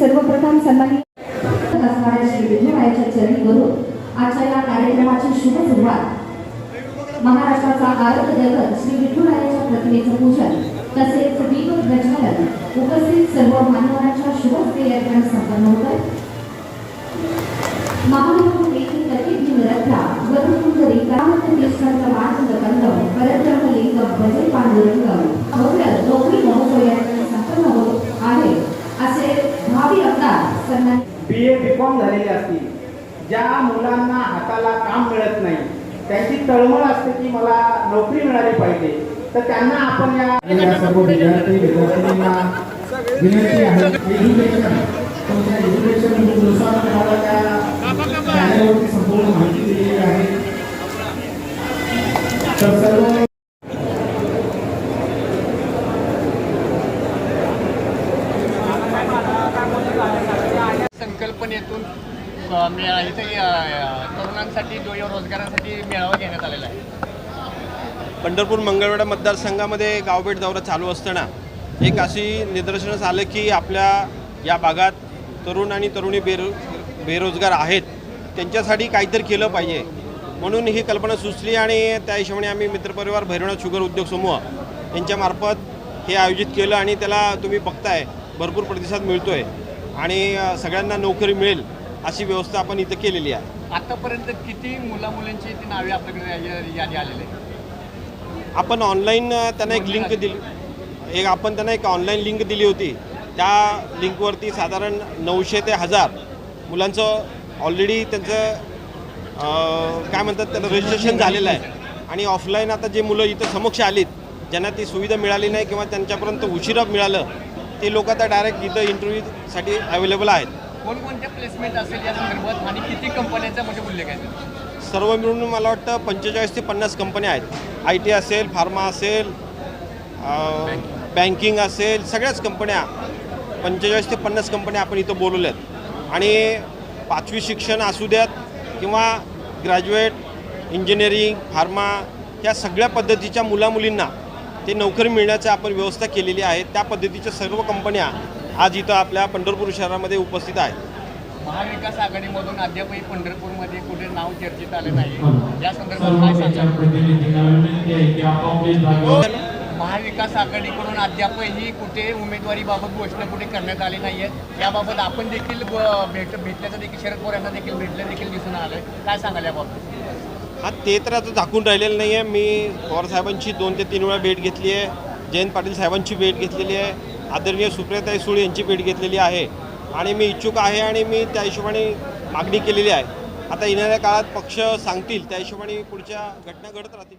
सर्वप्रथम सन्मानित असणाऱ्या श्री विठुरायाच्या चरणी करून आजच्या या कार्यक्रमाची शुभ सुरुवात. महाराष्ट्राचा आरोग्य दैवत श्री विठुरायाच्या प्रतिमेचं पूजन तसेच दीप प्रज्वलन उपस्थित सर्व मानवांच्या शुभ हस्ते या संपन्न होत आहे महादेव येथील प्रतिज्ञ रथा वरुणकुंडरी बी ए बी कॉम झालेले असतील. ज्या मुलांना हाताला काम मिळत नाही त्यांची तळमळ असते की मला नोकरी मिळाली पाहिजे तर त्यांना आपण या या सर्व विद्यार्थी विद्यार्थिनींना विनंती आहे एज्युकेशन एज्युकेशन पण येथून इथे तरुणांसाठी जो रोजगारासाठी मेळावा घेण्यात आलेला आहे. पंढरपूर मंगळवेढा मतदारसंघामध्ये गावभेट दौरा चालू असताना एक अशी निदर्शनास आलं की आपल्या या भागात तरुण आणि तरुणी बेरो बेरोजगार आहेत. त्यांच्यासाठी काहीतरी केलं पाहिजे. म्हणून ही कल्पना सुचली आणि त्या हिशोबाने आम्ही मित्रपरिवार भैरवनाथ शुगर उद्योग समूह यांच्यामार्फत हे आयोजित केलं आणि त्याला तुम्ही बघताय भरपूर प्रतिसाद मिळतो आहे आणि सगळ्यांना नोकरी मिळेल अशी व्यवस्था आपण इथं केलेली आहे. आतापर्यंत किती मुला मुलांची ती नावे आपल्याकडे यादी आलेली आहे आपण ऑनलाईन त्यांना एक लिंक दिली. एक आपण त्यांना एक ऑनलाईन लिंक दिली होती. त्या लिंकवरती साधारण नऊशे ते हजार मुलांचं ऑलरेडी त्यांचं काय म्हणतात त्याला रजिस्ट्रेशन झालेलं आहे. आणि ऑफलाईन आता जे मुलं इथं समक्ष आलीत ज्यांना ती सुविधा मिळाली नाही किंवा त्यांच्यापर्यंत उशिरा मिळालं ते लोक आता डायरेक्ट इथं इंटरव्ह्यूसाठी अवेलेबल आहेत. कोणकोणत्या प्लेसमेंट असेल या संदर्भात आणि किती कंपन्यांचा म्हणजे उल्लेख आहे सर्व मिळून मला वाटतं पंचेचाळीस ते पन्नास कंपन्या आहेत. आय टी असेल फार्मा असेल बँकिंग असेल सगळ्याच कंपन्या पंचेचाळीस ते पन्नास कंपन्या आपण इथं बोलवल्यात आणि पाचवी शिक्षण असू द्यात किंवा ग्रॅज्युएट इंजिनिअरिंग फार्मा या सगळ्या पद्धतीच्या मुलामुलींना ते नोकरी मिळण्याची आपण व्यवस्था केलेली आहे. त्या पद्धतीच्या सर्व कंपन्या आज इथं आपल्या पंढरपूर शहरामध्ये उपस्थित आहेत. महाविकास आघाडीमधून अद्यापही पंढरपूरमध्ये कुठे नाव चर्चेत आले नाही. या संदर्भात काय महाविकास आघाडीकडून अद्यापही कुठे उमेदवारीबाबत घोषणा कुठे करण्यात आली नाही आहे याबाबत आपण देखील ब- भेट भेटल्याचं देखील शरद पवार यांना देखील भेटलं देखील दिसून आलं काय सांगाल याबाबत? हा ते तर आता झाकून राहिलेलं नाही आहे मी पवार साहेबांची दोन ते तीन वेळा भेट घेतली आहे. जयंत पाटील साहेबांची भेट घेतलेली आहे. आदरणीय सुप्रियाताई सुळे यांची भेट घेतलेली आहे. आणि मी इच्छुक आहे आणि मी त्या हिशोबाने मागणी केलेली आहे. आता येणाऱ्या काळात पक्ष सांगतील. त्या हिशोबाने पुढच्या घटना घडत राहतील.